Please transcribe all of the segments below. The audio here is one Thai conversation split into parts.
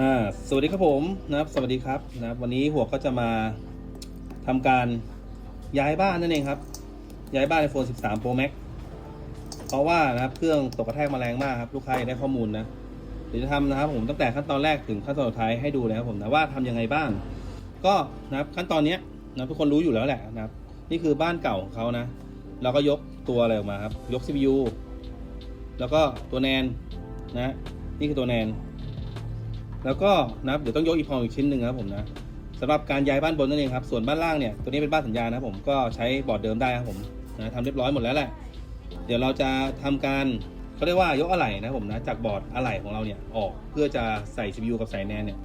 อ่าสวัสดีครับผมนะครับสวัสดีครับนะครับ วันนี้หัวก็จะมาทำการย้ายบ้านนั่นเองครับ ย้ายบ้าน iPhone 13 Pro Max เพราะว่านะครับเครื่องตกกระแทกมาแรงมากครับ ลูกค้าอยากได้ข้อมูลนะเดี๋ยวจะทำนะครับผมตั้งแต่ขั้นตอนแรกถึงขั้นตอนสุดท้ายให้ดูเลยครับผมนะว่าทำยังไงบ้างก็นะครับขั้นตอนเนี้ยนะทุกคนรู้อยู่แล้วแหละนะครับ นี่คือบ้านเก่าของเขานะเราก็ยกตัวอะไรออกมาครับ ยก CPU แล้วก็ตัวแนนนะ นี่คือตัวแนน แล้วก็นะครับเดี๋ยวต้องยกอีพองอีกชิ้นหนึ่งครับผมนะสำหรับการย้ายบ้านบนนั่นเองครับ ส่วนบ้านล่างเนี่ยตัวนี้เป็นบ้านสัญญานะครับผมก็ใช้บอร์ดเดิมได้ครับผมนะทำเรียบร้อยหมดแล้วแหละ เดี๋ยวเราจะทำการเขาเรียกว่ายกอะไหล่นะครับผมนะจากบอร์ดอะไหล่ของเราเนี่ยออกเพื่อจะใส่ CPU กับใส่แนนเนี่ย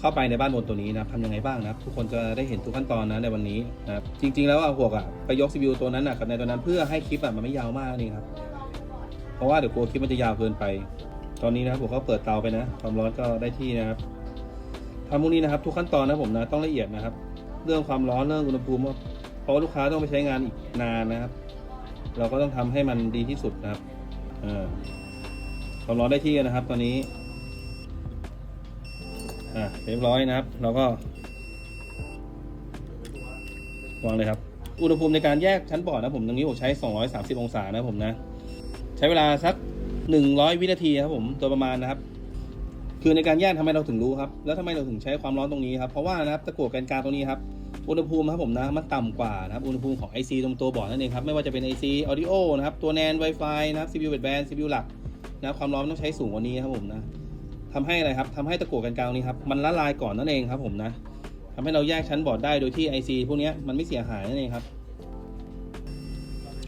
เข้าไปในบ้านบนตัวนี้นะทำยังไงบ้างนะทุกคนจะได้เห็นทุกขั้นตอนนะในวันนี้นะจริง ๆ แล้วอะพวกอะไปยก CPU ตัวนั้นอะกับในตัวนั้นเพื่อให้คลิปอะมันไม่ยาวมากนี่ครับเพราะว่าเดี๋ยวกลัวคลิปมันจะยาวเกินไป ตอนนี้นะครับผมก็เปิดเตาไปนะ ความร้อนก็ได้ที่นะครับทำพวกนี้นะครับทุกขั้นตอนนะผมนะต้องละเอียดนะครับ เรื่องความร้อนเรื่องอุณหภูมิเพราะว่าลูกค้าต้องไปใช้งานอีกนานนะครับ เราก็ต้องทำให้มันดีที่สุดนะครับอความร้อนได้ที่นะครับ ตอนนี้อ่าเรียบร้อยนะครับ เราก็วางเลยครับ อุณหภูมิในการแยกชั้นบอร์ดนะผมตรงนี้ผมใช้ 230 องศานะผมนะ ใช้เวลาสัก 100 วินาทีครับผมโดยประมาณนะครับ คือในการแยกทำไมเราถึงรู้ครับ แล้วทำไมเราถึงใช้ความร้อนตรงนี้ครับ เพราะว่านะครับตะกั่วแกนกลางตรงนี้ครับ อุณหภูมิครับผมนะ มันต่ำกว่านะครับ อุณหภูมิของ IC ตรงตัวบอร์ดนั่นเองครับ ไม่ว่าจะเป็น IC Audio นะครับ ตัวแนน Wi-Fi นะครับ CPU Baseband CPU หลักนะคความร้อนต้องใช้สูงกว่านี้ครับผมนะทำให้อะไรครับทำให้ตะกั่วแกนกลางนี้ครับ มันละลายก่อนนั่นเองครับผมนะทำให้เราแยกชั้นบอร์ดได้โดยที่ IC พวกนี้มันไม่เสียหายนั่นเองครับ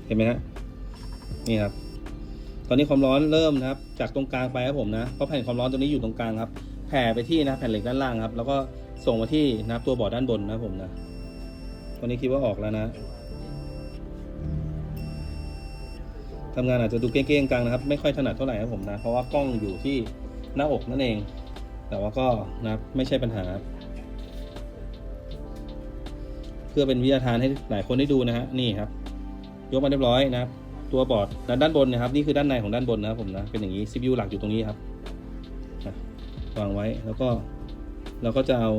เห็นไหมฮะนี่ครับ อนนี้ความร้อนเริ่มนะครับ จากตรงกลางไปครับผมนะเพราะแผ่นความร้อนตัวนี้อยู่ตรงกลางครับ แผ่ไปที่นะแผ่นเหล็กด้านล่างครับ แล้วก็ส่งมาที่นะตัวบอร์ดด้านบนนะผมนะตอนนี้คิดว่าออกแล้วนะทำงานอาจจะดูเก้งๆกลางนะครับ ไม่ค่อยถนัดเท่าไหร่ครับผมนะ เพราะว่ากล้องอยู่ที่หน้าอกนั่นเอง แต่ว่าก็นะไม่ใช่ปัญหา เพื่อเป็นวิทยาทานให้หลายคนได้ดูนะฮะนี่ครับ ยกมาเรียบร้อยนะครับ ตัวบอร์ดด้านด้านบนนะครับนี่คือด้านในของด้านบนนะครับผมนะเป็นอย่างนี้ CPU หลักอยู่ตรงนี้ครับวางไว้แล้วก็เราก็จะเอา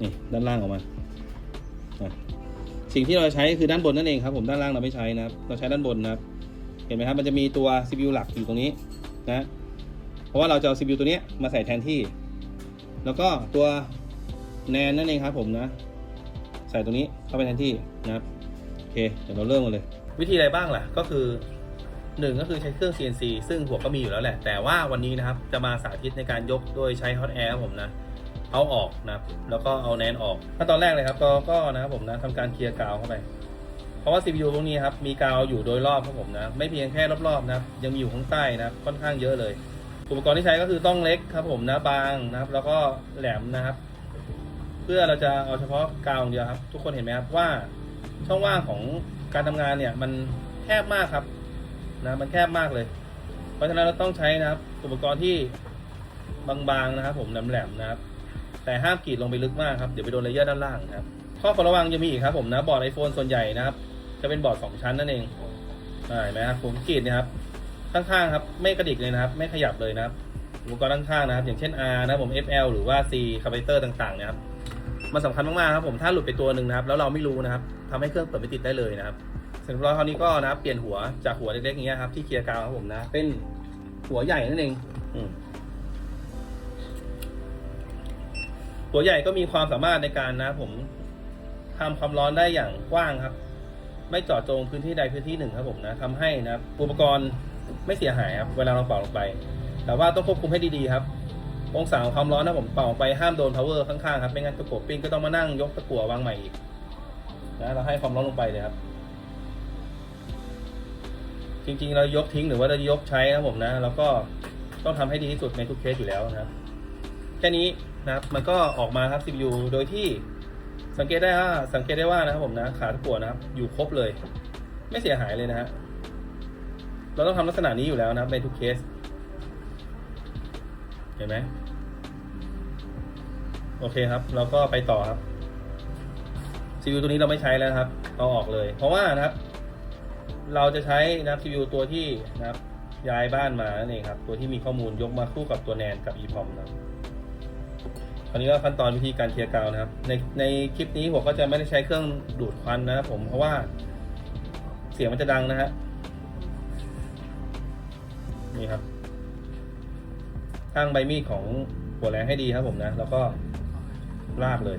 นี่ด้านล่างออกมาสิ่งที่เราใช้คือด้านบนนั่นเองครับผมด้านล่างเราไม่ใช้นะครับ เราใช้ด้านบนนะครับ เห็นไหมครับมันจะมีตัว CPU หลักอยู่ตรงนี้นะเพราะว่าเราจะเอา CPU ตัวนี้มาใส่แทนที่ แล้วก็ตัวแนนนั่นเองครับผมนะ ใส่ตัวนี้เข้าไปแทนที่นะครับ เค เดี๋ยวเราเริ่มกันเลย วิธีอะไรบ้างล่ะ ก็คือหนึ่งก็คือใช้เครื่อง CNC ซึ่งหัวก็มีอยู่แล้วแหละ แต่ว่าวันนี้นะครับ จะมาสาธิตในการยกโดยใช้ Hot Air ผมนะ เอาออกนะครับ แล้วก็เอาแนนออกขั้นตอนแรกเลยครับ ก็ก็นะครับผมนะทำการเคลียร์กาวเข้าไป เพราะว่า CPU พวกนี้ครับ มีกาวอยู่โดยรอบครับผมนะ ไม่เพียงแค่รอบๆนะครับ ยังมีอยู่ข้างใต้นะครับ ค่อนข้างเยอะเลย อุปกรณ์ที่ใช้ก็คือต้องเล็กครับผมนะ บางนะครับ แล้วก็แหลมนะครับ เพื่อเราจะเอาเฉพาะกาวอย่างเดียวครับ ทุกคนเห็นไหมครับว่า ช่องว่างของการทำงานเนี่ยมันแคบมากครับนะมันแคบมากเลย เพราะฉะนั้นเราต้องใช้นะครับ อุปกรณ์ที่บางๆนะครับ ผมแหลมๆนะครับ แต่ห้ามกรีดลงไปลึกมากครับเดี๋ยวไปโดนเลเยอร์ด้านล่างนะครับ ข้อควรระวังยังมีอีกครับ ผมนะบอร์ดไอโฟนส่วนใหญ่นะครับ จะเป็นบอร์ดสองชั้นนั่นเองเห็นไหมครับผมกรีดนะครับ ข้างๆครับ ไม่กระดิกเลยนะครับ ไม่ขยับเลยนะครับอุปกรณ์ข้างๆนะครับ อย่างเช่น R นะผม FL หรือว่า C คาร์บเตอร์ต่างๆนะครับ มันสำคัญมากๆครับผมถ้าหลุดไปตัวหนึ่งนะครับแล้วเราไม่รู้นะครับทำให้เครื่องเปิดไม่ติดได้เลยนะครับเสร็จเรียบร้อยคราวนี้ก็นะครับเปลี่ยนหัวจากหัวเล็กๆอย่างเงี้ยครับที่เคลียร์กาวครับผมนะ เป็นหัวใหญ่นั่นเองหัวใหญ่ก็มีความสามารถในการนะ ผมทำความร้อนได้อย่างกว้างครับ ไม่เจาะจงพื้นที่ใดพื้นที่หนึ่งครับผมนะทำให้นะอุปกรณ์ไม่เสียหายครับ เวลาเราเป่าลงไป แต่ว่าต้องควบคุมให้ดีๆครับ องศาของความร้อนนะผมเป่าไปห้ามโดน power ข้างๆครับไม่งั้นตะกั่วปิ้นก็ต้องมานั่งยกตะกั่ววางใหม่อีกนะเราให้ความร้อนลงไปเลยครับ จริงๆ เรายกทิ้งหรือว่าเรายกใช้นะผมนะแล้วก็ต้องทำให้ดีที่สุดในทุกเคสอยู่แล้วนะครับแค่นี้นะครับมันก็ออกมาครับ CPU โดยที่สังเกตได้ว่าสังเกตได้ว่านะครับผมนะขาตะกั่วนะครับ อยู่ครบเลย ไม่เสียหายเลยนะฮะเราต้องทำลักษณะนี้อยู่แล้วนะครับในทุกเคส เห็นไหม โอเคครับ เราก็ไปต่อครับ CPU ตัวนี้เราไม่ใช้แล้วครับ เอาออกเลย เพราะว่านะครับ เราจะใช้นะครับ CPU ตัวที่นะครับ ย้ายบ้านมานั่นเองครับ ตัวที่มีข้อมูลยกมาคู่กับตัวแนนกับ EPROM นะครับคราวนี้ก็ขั้นตอนวิธีการเคลียร์กาวนะครับ ในในคลิปนี้ผมก็จะไม่ได้ใช้เครื่องดูดควันนะครับผมเพราะว่าเสียงมันจะดังนะฮะนี่ครับตั้งใบมีดของหัวแรงให้ดีครับผมนะ แล้วก็ ลากเลย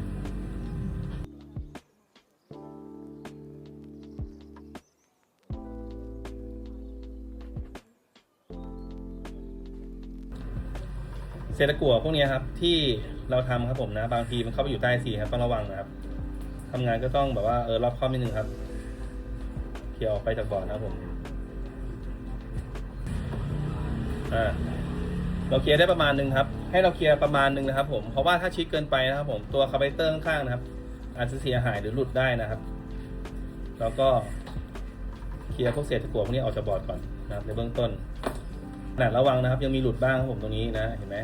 เศษตะกั่วพวกนี้ครับ ที่เราทำครับผมนะ บางทีมันเข้าไปอยู่ใต้สีครับต้องระวังนะครับทำงานก็ต้องแบบว่าเออรอบคอบนิดนึงครับเคลียออกไปจากบ่อนะครับผมอ่า เราเคลียร์ได้ประมาณหนึงครับ ให้เราเคลียร์ประมาณหนึงนะครับ ผมเพราะว่าถ้าชิดเกินไปนะครับ ผมตัวคาร์บเตอร์ข้างๆนะครับ อาจจะเสียหายหรือหลุดได้นะครับ แล้วก็เคลียร์พวกเศษตะกั่วพวกนี้ออกจากบอร์ดก่อนนะครับ ในเบื้องต้นขนาดระวังนะครับ ยังมีหลุดบ้างครับผมตรงนี้นะเห็นไหม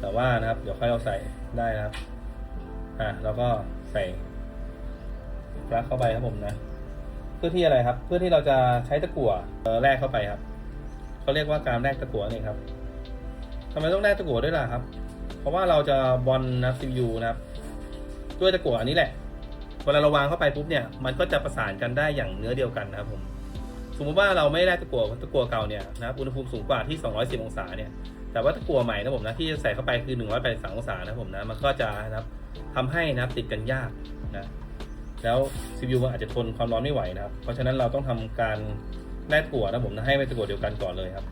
แต่ว่านะครับ เดี๋ยวค่อยเอาใส่ได้นะครับอะแล้วก็ใส่ปลั๊กเข้าไปครับผมนะ เพื่อที่อะไรครับ เพื่อที่เราจะใช้ตะกั่วแรกเข้าไปครับเขาเรียกว่าการแรกตะกั่วนี่ครับำไมต้องแรกตะกั่วด้วยล่ะครับ เพราะว่าเราจะบอลนะ CPU นะครับ ด้วยตะกั่วอันนี้แหละ เวลาเราวางเข้าไปปุ๊บเนี่ย มันก็จะประสานกันได้อย่างเนื้อเดียวกันนะครับผม สมมติว่าเราไม่ได้ตะกั่วตะกั่วเก่าเนี่ยนะครับ อุณหภูมิสูงกว่าที่ 210 องศาเนี่ย แต่ว่าตะกั่วใหม่นะผมนะที่จะใส่เข้าไปคือ 183 องศานะผมนะ มันก็จะนะครับทำให้นะครับติดกันยากนะ แล้ว CPU มันอาจจะทนความร้อนไม่ไหวนะครับ เพราะฉะนั้นเราต้องทำการแลกกั่วนะผมนะให้เป็นตะกั่วเดียวกันก่อนเลยครับ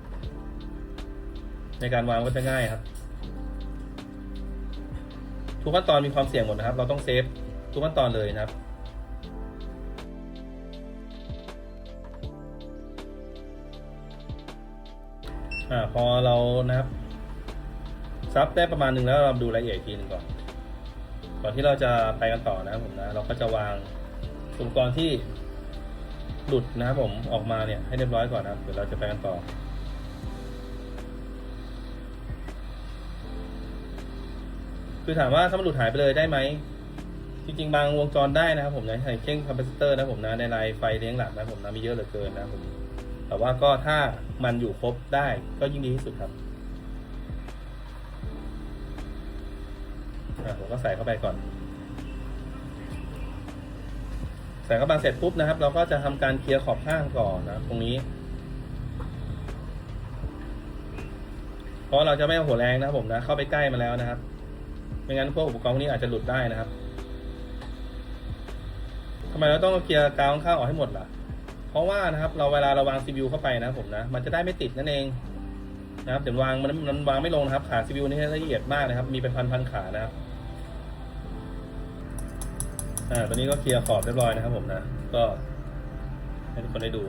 ในการวางก็จะง่ายครับ ทุกขั้นตอนมีความเสี่ยงหมดนะครับ เราต้องเซฟทุกขั้นตอนเลยนะครับอ่าพอเรานะครับซับได้ประมาณหนึ่งแล้วเราดูรายละเอียดทีหนึงก่อน ก่อนที่เราจะไปกันต่อนะครับผมนะเราก็จะวางอุปกรณ์ที่หลุดนะครับผมออกมาเนี่ยให้เรียบร้อยก่อนนะครับเดี๋ยวเราจะไปกันต่อ คือถามว่าถ้ามันหลุดหายไปเลยได้ไหม จริงๆ บางวงจรได้นะครับผมนะอย่างเช่นคอมเพรสเตอร์นะผมนะในลายไฟเลี้ยงหลักนะผมนะมีเยอะเหลือเกินนะผมแต่ว่าก็ถ้ามันอยู่ครบได้ก็ยิ่งดีที่สุดครับอะผมก็ใส่เข้าไปก่อน ใส่เข้าไปเสร็จปุ๊บนะครับ เราก็จะทำการเคลียร์ขอบข้างก่อนนะตรงนี้ เพราะเราจะไม่เอาหัวแรงนะครับผมนะ เข้าไปใกล้มาแล้วนะครับ ไม่งั้นพวกอุปกรณ์พวกนี้อาจจะหลุดได้นะครับทำไมเราต้องเคลียร์กาวข้างออกให้หมดล่ะ เพราะว่านะครับ เราเวลาเราวาง CPU เข้าไปนะผมนะ มันจะได้ไม่ติดนั่นเองนะครับเดี๋ยววางมันมันวางไม่ลงนะครับ ขา CPU นี่ละเอียดมากนะครับ มีเป็นพันพันขานะครับ อ่า ตอนนี้ก็เคลียร์ขอบเรียบร้อยนะครับผมนะ ก็ให้ทุกคนได้ดู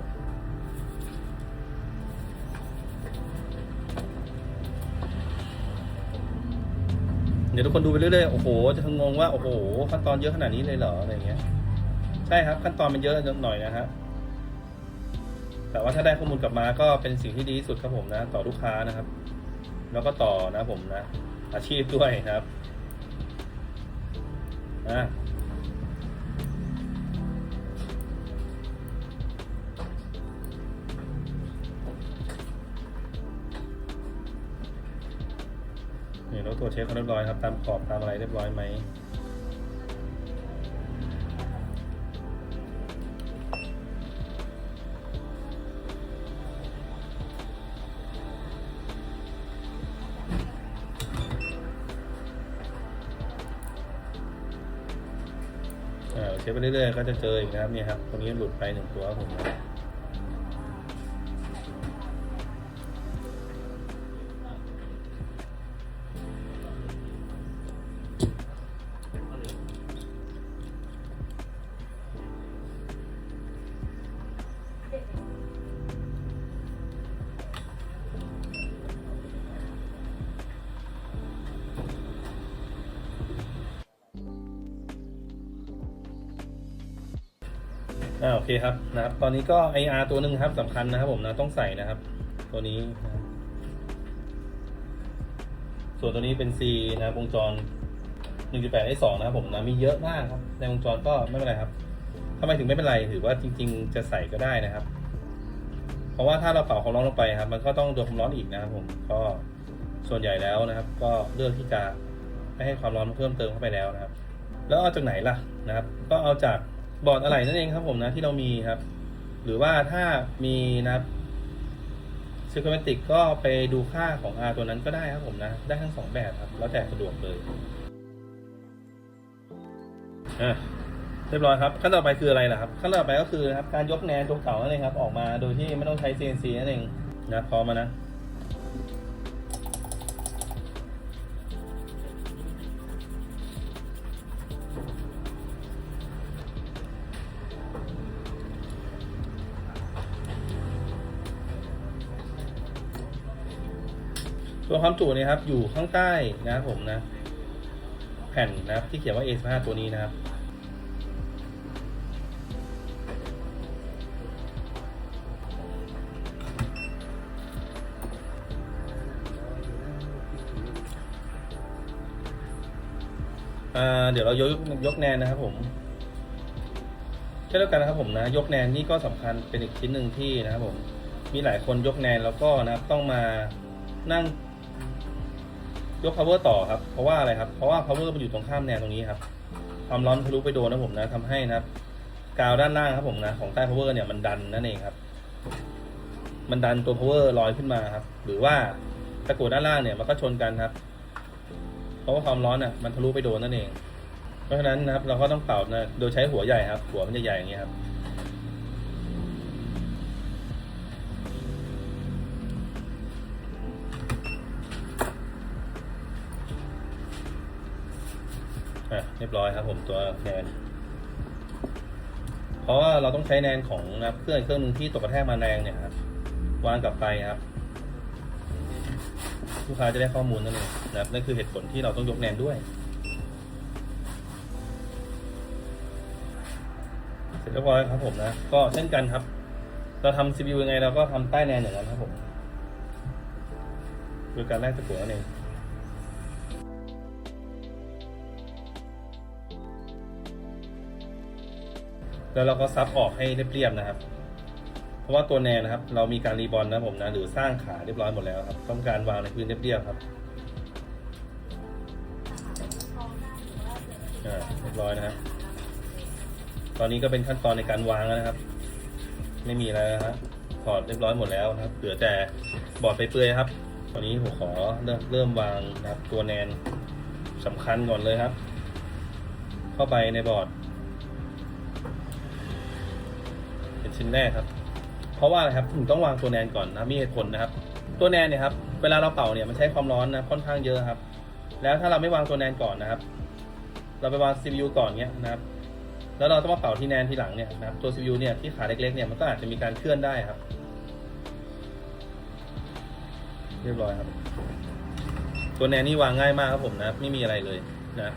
เดี๋ยวทุกคนดูไปเรื่อยๆ โอ้โห จะงงว่า โอ้โห ขั้นตอนเยอะขนาดนี้เลยเหรอ อะไรเงี้ย ใช่ครับ ขั้นตอนมันเยอะหน่อยนะฮะ แต่ว่าถ้าได้ข้อมูลกลับมาก็เป็นสิ่งที่ดีที่สุดครับผมนะ ต่อลูกค้านะครับ แล้วก็ต่อนะผมนะ อาชีพด้วยนะครับ อ่า วจเช็คเขาเรียบร้อยครับ ตามขอบตามอะไรเรียบร้อยไหมอ่าเช็คไปเรื่อยๆก็จะเจออีกนะครับเนี่ยครับตรงนี้หลุดไปหนึ่งตัวผม เคครับนะครับ ตอนนี้ก็ IR ตัวหนึ่งครับสำคัญนะครับผมนะต้องใส่นะครับ ตัวนี้นะส่วนตัวนี้เป็น C นะวงจร1.8 i 2นะครับผมนะมีเยอะมากครับ ในวงจรก็ไม่เป็นไรครับทำไมถึงไม่เป็นไรถือว่าจริง ๆ จะใส่ก็ได้นะครับ เพราะว่าถ้าเราเป่าความร้อนลงไปครับ มันก็ต้องโดนความร้อนอีกนะครับผมก็ส่วนใหญ่แล้วนะครับ ก็เลือกที่จะไม่ให้ความร้อนเพิ่มเติมเข้าไปแล้วนะครับ แล้วเอาจากไหนล่ะนะครับ ก็เอาจาก บอร์ดอะไรนั่นเองครับผมนะที่เรามีครับ หรือว่าถ้ามีนะครับซิค o เมติกก็ไปดูค่าของ R ตัวนั้นก็ได้ครับผมนะ ได้ทั้งสองแบบครับ แล้วแต่สะดวกเลยอะเรียบร้อยครับ ขั้นต่อไปคืออะไรล่ะครับ ขั้นต่อไปก็คือนะครับการยกแนนตัวเก่านั่นเองครับ ออกมาโดยที่ไม่ต้องใช้ CNC นั่นเองนะพร้อมมานะ ตัวความจุเนี่ยครับ อยู่ข้างใต้นะครับผมนะ แผ่นนะครับ ที่เขียนว่า A15 ตัวนี้นะครับเดี๋ยวเรายกยกแนนนะครับผมเช่นเดียวกันนะครับผมนะ ยกแนนนี่ก็สำคัญเป็นอีกชิ้นหนึ่งที่นะครับผมมีหลายคนยกแนนแล้วก็นะครับต้องมานั่ง ยก power ต่อครับ เพราะว่าอะไรครับ เพราะว่า power มันอยู่ตรงข้ามแนวตรงนี้ครับ ความร้อนทะลุไปโดนนะผมนะทำให้นะครับกาวด้านล่างครับผมนะของใต้ power เนี่ยมันดันนั่นเองครับ มันดันตัว power ลอยขึ้นมาครับ หรือว่าตะกั่วด้านล่างเนี่ยมันก็ชนกันครับ เพราะว่าความร้อนอะมันทะลุไปโดนนั่นเอง เพราะฉะนั้นนะครับ เราก็ต้องเป่านะโดยใช้หัวใหญ่ครับ หัวมันจะใหญ่อย่างเงี้ยครับ ร้อยครับผมตัวแนนเพราะว่าเราต้องใช้แนนของนะครับเครื่องเครื่องหนึงที่ตกกระแทกมาแรงเนี่ยครับวางกลับไปครับ ลูกค้าจะได้ข้อมูลนั่นเองนะครับนั่นคือเหตุผลที่เราต้องยกแนนด้วยเสร็จเรียบร้อยครับผมนะ ก็เช่นกันครับ เราทำ CPU ยังไงเราก็ทำใต้แนนอย่างนั้นครับผมโดยการแลกตะกั่วนั่นเอง แล้วเราก็ซับออกให้เรียบๆนะครับ เพราะว่าตัวแนนนะครับ เรามีการรีบอลนะผมนะหรือสร้างขาเรียบร้อยหมดแล้วครับ ต้องการวางในพื้นเรียบๆครับอ่าเรียบร้อยนะครับ ตอนนี้ก็เป็นขั้นตอนในการวางแล้วนะครับ ไม่มีแล้วนะครับถอดเรียบร้อยหมดแล้วนะครับ เหลือแต่บอร์ดไปเปื่อยๆครับ ตอนนี้ผมขอเริ่มเริ่มวางนะครับตัวแนนสำคัญก่อนเลยครับ เข้าไปในบอร์ด เป็น ชิ้นแรกครับ เพราะว่าอะไรครับถึงต้องวางตัวแนนก่อนนะมีเหตุผลนะครับ ตัวแนนเนี่ยครับเวลาเราเป่าเนี่ยมันใช้ความร้อนนะค่อนข้างเยอะครับ แล้วถ้าเราไม่วางตัวแนนก่อนนะครับ เราไปวาง CPU ก่อนเนี้ยนะครับ แล้วเราต้องมาเป่าที่แนนทีหลังเนี่ยนะครับตัว CPU เนี่ยที่ขาเล็กๆเนี่ยมันก็อาจจะมีการเคลื่อนได้ครับ เรียบร้อยครับ ตัวแนนนี่วางง่ายมากครับผมนะไม่มีอะไรเลยนะ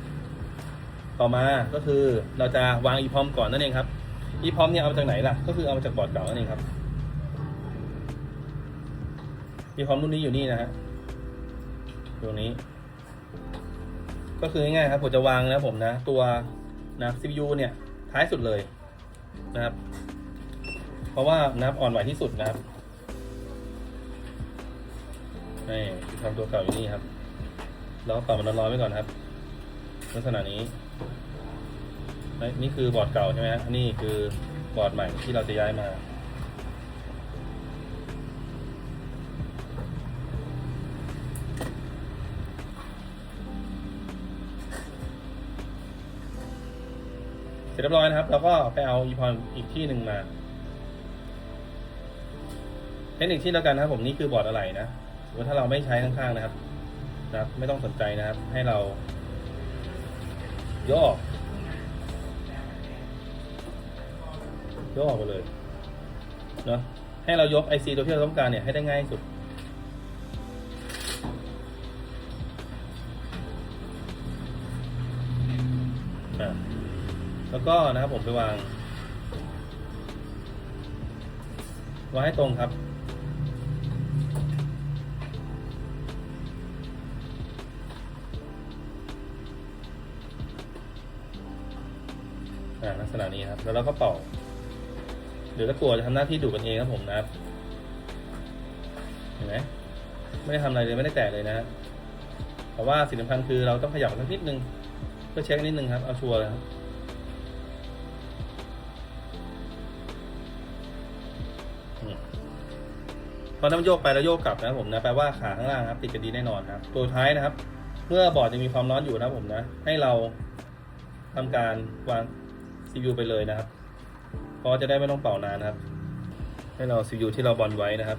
ต่อมาก็คือเราจะวาง EPROM ก่อนนั่นเองครับ EPROM เนี่ยเอามาจากไหนล่ะ ก็คือเอามาจากบอร์ดเก่านั่ครับ EPROM รุ่นนี้อยู่นี่นะฮะตัวนี้ ก็คือง่ายๆครับผมจะวางนะผมนะ ตัวนะ CPU เนี่ย ท้ายสุดเลยนะครับ เพราะว่านับอ่อนไหวที่สุดนะครับนี่ทำตัวเก่าอยู่นี่ครับ แล้วก็เป่ามันร้อนๆไว้ก่อนครับ ลักษณะนี้ นี่คือบอร์ดเก่าใช่ไหมฮะนี่คือบอร์ดใหม่ที่เราจะย้ายมา เสร็จเรียบร้อยนะครับ เราก็ไปเอาอีพอนอีกที่หนึ่งมาเทคนิคที่เดียวกันนะครับผมนี่คือบอร์ดอะไรนะสมมติถ้าเราไม่ใช้ข้างๆนะครับนะครับ ไม่ต้องสนใจนะครับ ให้เราย่อ ย่ออกไปเลยเนาะให้เรายก IC ตัวที่เราต้องการเนี่ยให้ได้ง่ายที่สุดอะแล้วก็นะครับผมไปวางวางให้ตรงครับอ่าลักษณะนี้ครับ แล้วเราก็เป่า เดี๋ยวตะกั่วจะทำหน้าที่ดูดกันเองครับผมนะครับไหมไม่ได้ทำอะไรเลยไม่ได้แตะเลยนะแต่ว่าสิ่งสำคัญคือเราต้องขยับมันนิดนึงเพื่อเช็คนิดนึงครับเอาชัวร์เลยครับพอน้ำโยกไปแล้วโยกกลับนะครับผมนะแปลว่าขาข้างล่างครับติดกันดีแน่นอนครับตัวท้ายนะครับ เมื่อบอร์ดยังมีความร้อนอยู่นะครับผมนะ ให้เราทำการวาง CPU ไปเลยนะครับ เพราะจะได้ไม่ต้องเป่านานครับ ให้เรา CPU ที่เราบอลไว้นะครับ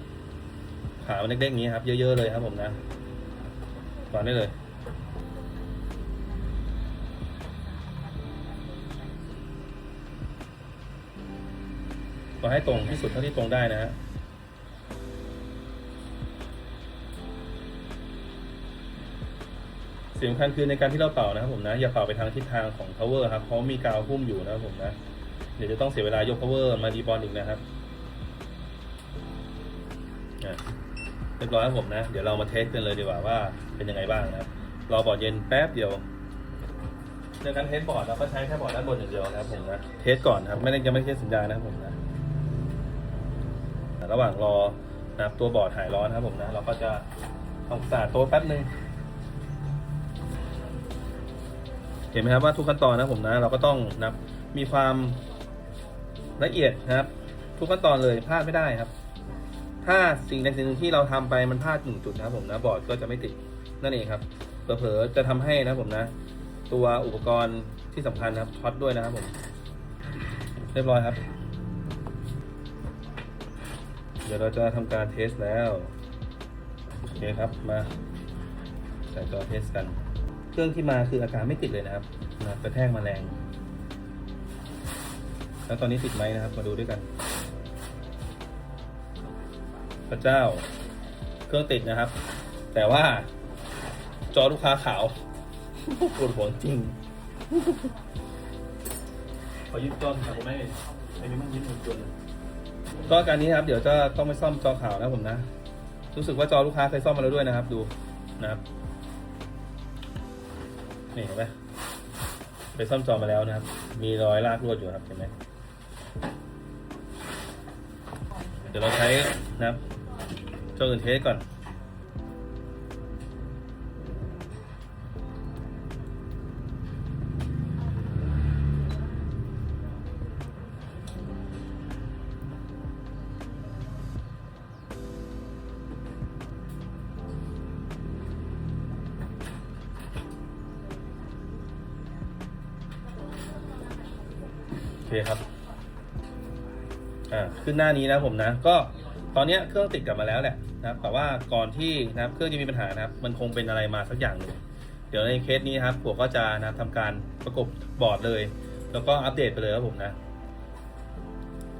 ขามันเล็กๆอย่างนี้ครับ เยอะๆเลยครับผมนะวางได้เลยวาให้ตรงที่สุดเท่าที่ตรงได้นะฮะสิ่งสำคัญคือในการที่เราเป่านะครับผมนะ อย่าเป่าไปทางทิศทางของ power ครับเพราะมีกาวหุ้มอยู่นะครับผมนะ ดี๋ยวจะต้องเสียเวลายก power มาดีบอลอีกนะครับเรียบร้อยครับผมนะ เดี๋ยวเรามาเทสกันเลยดีกว่าว่าเป็นยังไงบ้างนะครับ รอบอร์ดเย็นแป๊บเดียวในการเทสบอร์ดเราก็ใช้แค่บอร์ดด้านบนอย่างเดียวนะครับผมนะ เทสก่อนครับ ไม่ได้ยังไม่เทสสัญญาณนะครับผมนะระหว่างรอนะครับตัวบอร์ดหายร้อนครับผมนะ เราก็จะทำควาสะอาดโต๊ะแป๊บนึงเห็นไหมครับว่าทุกขั้นตอนนะผมนะ เราก็ต้องนับมีความ ละเอียดนะครับ ทุกขั้นตอนเลยพลาดไม่ได้ครับ ถ้าสิ่งใดสิ่งหนึ่งที่เราทำไปมันพลาดหนึ่งจุดนะครับผมนะบอร์ดก็จะไม่ติดนั่นเองครับเผลอๆจะทำให้นะผมนะ ตัวอุปกรณ์ที่สำคัญนะครับช็อตด้วยนะครับผม เรียบร้อยครับ เดี๋ยวเราจะทำการเทสแล้วโอเคครับมาใส่จอเทสกัน เครื่องที่มาคืออาการไม่ติดเลยนะครับนะกระแทกมาแรง แล้วตอนนี้ติดไหมนะครับ มาดูด้วยกัน พระเจ้า เครื่องติดนะครับ แต่ว่า จอลูกค้าขาวปวดหัวจริง ขอยึดจอครับผมไม่ไม่มีมั่งยึดมือจนก็อาการนี้นะครับ เดี๋ยวจะต้องไปซ่อมจอขาวนะผมนะ รู้สึกว่าจอลูกค้าเคยซ่อมมาแล้วด้วยนะครับ ดูนะครับนี่เห็นไหมไปซ่อมจอมาแล้วนะครับ มีรอยลากลวดอยู่ครับเห็นไหม เดี๋ยวเราใช้นะครับเจ้าอื่นเทสก่อน โอเคครับ อ่าขึ้นหน้านี้นะผมนะ ก็ตอนนี้เครื่องติดกลับมาแล้วแหละนะครับ แต่ว่าก่อนที่นะครับเครื่องจะมีปัญหานะครับ มันคงเป็นอะไรมาสักอย่างหนึ่งเดี๋ยวในเคสนี้ครับผมก็จะนะทำการประกบบอร์ดเลย แล้วก็อัปเดตไปเลยครับผมนะ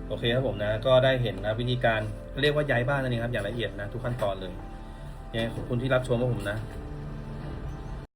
โอเคครับผมนะก็ได้เห็นนะวิธีการเรียกว่าย้ายบ้านนั่นเองครับอย่างละเอียดนะทุกขั้นตอนเลยยังขอบคุณที่รับชมครับผมนะ